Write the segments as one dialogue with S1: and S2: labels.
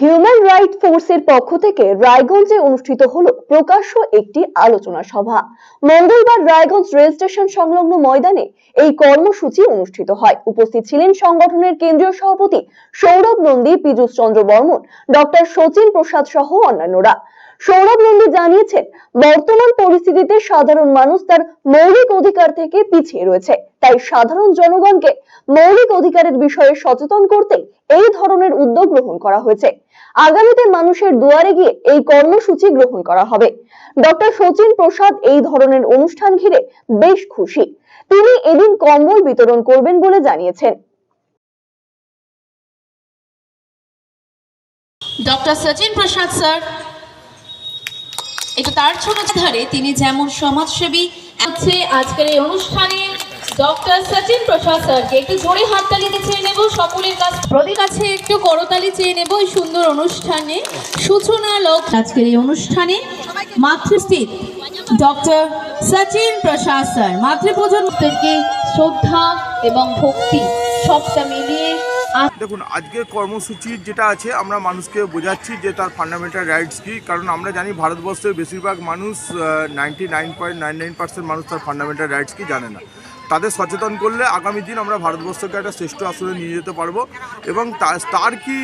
S1: Human right ফোর্সের পক্ষ থেকে রায়গঞ্জে অনুষ্ঠিত হলো প্রকাশ্য একটি আলোচনা সভা। মঙ্গলবার রায়গঞ্জ রেল স্টেশন সংলগ্ন ময়দানে এই কর্মসূচি অনুষ্ঠিত হয়। উপস্থিত ছিলেন সংগঠনের কেন্দ্রীয় সভাপতি সৌরভ নন্দী, পীযুষ চন্দ্র বর্মন, ডক্টর সচিন প্রসাদ সহ অন্যান্যরা। সৌরভ নন্দী জানিয়েছেন, বর্তমান পরিস্থিতিতে সাধারণ মানুষ তার মৌলিক অধিকার থেকে পিছিয়ে রয়েছে। তাই সাধারণ জনগণকে মৌলিক অধিকারের বিষয়ে সচেতন করতে এই ধরনের উদ্যোগ গ্রহণ করা হয়েছে। আগামীতে মানুষের দুয়ারে গিয়ে এই কর্মসূচি গ্রহণ করা হবে। ডক্টর সচিন প্রসাদ এই ধরনের অনুষ্ঠান ঘিরে বেশ খুশি। তিনি এদিন কম্বল বিতরণ করবেন বলে জানিয়েছেন।
S2: Doctor Sachin Prasad, sir. এটা তার ছোট ধারে তিনি যেমন সমাজসেবী হচ্ছে আজকের এই অনুষ্ঠানে ডক্টর সচিন প্রসাদ স্যারকে একটু জোরে হাততালিতে চেয়ে নেব সকলের কাছ প্রতি কাছে একটু করতালি চেয়ে নেব এই সুন্দর অনুষ্ঠানে। সূচনা লোক আজকের এই অনুষ্ঠানে মাতৃস্থিত ডক্টর সচিন প্রসাদ স্যার মাতৃপ্রজন্মদেরকে শ্রদ্ধা এবং ভক্তি সবটা মিলিয়ে
S3: দেখুন আজকের কর্মসূচির যেটা আছে আমরা মানুষকে বোঝাচ্ছি যে তার ফান্ডামেন্টাল রাইটস কী কারণ আমরা জানি ভারতবর্ষের বেশিরভাগ মানুষ ninety nine point nine nine percent মানুষ তার ফান্ডামেন্টাল রাইটস কি জানে না। তাদের সচেতন করলে আগামী দিন আমরা ভারতবর্ষকে একটা শ্রেষ্ঠ আসনে নিয়ে যেতে পারব। এবং তার কি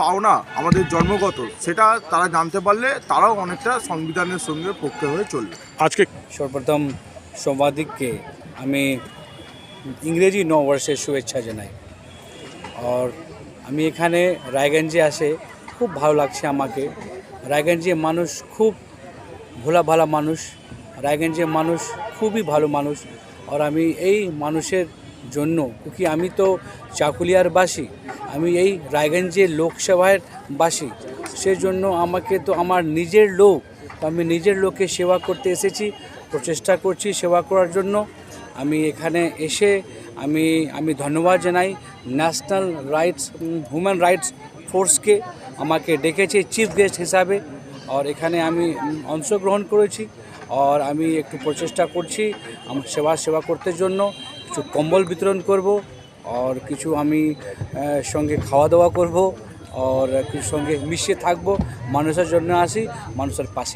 S3: পাওনা আমাদের জন্মগত সেটা তারা জানতে পারলে তারাও অনেকটা সংবিধানের সঙ্গে পক্ষে হয়ে চলবে।
S4: আজকে
S5: সর্বপ্রথম সাংবাদিককে আমি ইংরেজি নববর্ষের শুভেচ্ছা জানাই। আর আমি এখানে রায়গঞ্জে আসে খুব ভালো লাগছে আমাকে। রায়গঞ্জে মানুষ খুব ভোলা ভালা মানুষ রায়গঞ্জের মানুষ খুবই ভালো মানুষ। আর আমি এই মানুষের জন্য, কি আমি তো চাকুলিয়ার বাসী আমি এই রায়গঞ্জের লোকসভার বাসী, সেজন্য আমাকে তো আমার নিজের লোক, আমি নিজের লোকে সেবা করতে এসেছি, প্রচেষ্টা করছি সেবা করার জন্য। আমি এখানে এসে আমি আমি ধন্যবাদ জানাই ন্যাশনাল রাইটস হিউম্যান রাইটস ফোর্সকে, আমাকে ডেকেছে চিফ গেস্ট হিসাবে, আর এখানে আমি অংশগ্রহণ করেছি। আর আমি একটু প্রচেষ্টা করছি আমার সেবা সেবা করতে জন্য। কিছু কম্বল বিতরণ করব আর কিছু আমি সঙ্গে খাওয়া দাওয়া করব আর কিছু সঙ্গে মিশিয়ে থাকব, মানুষের জন্য আসি, মানুষের পাশে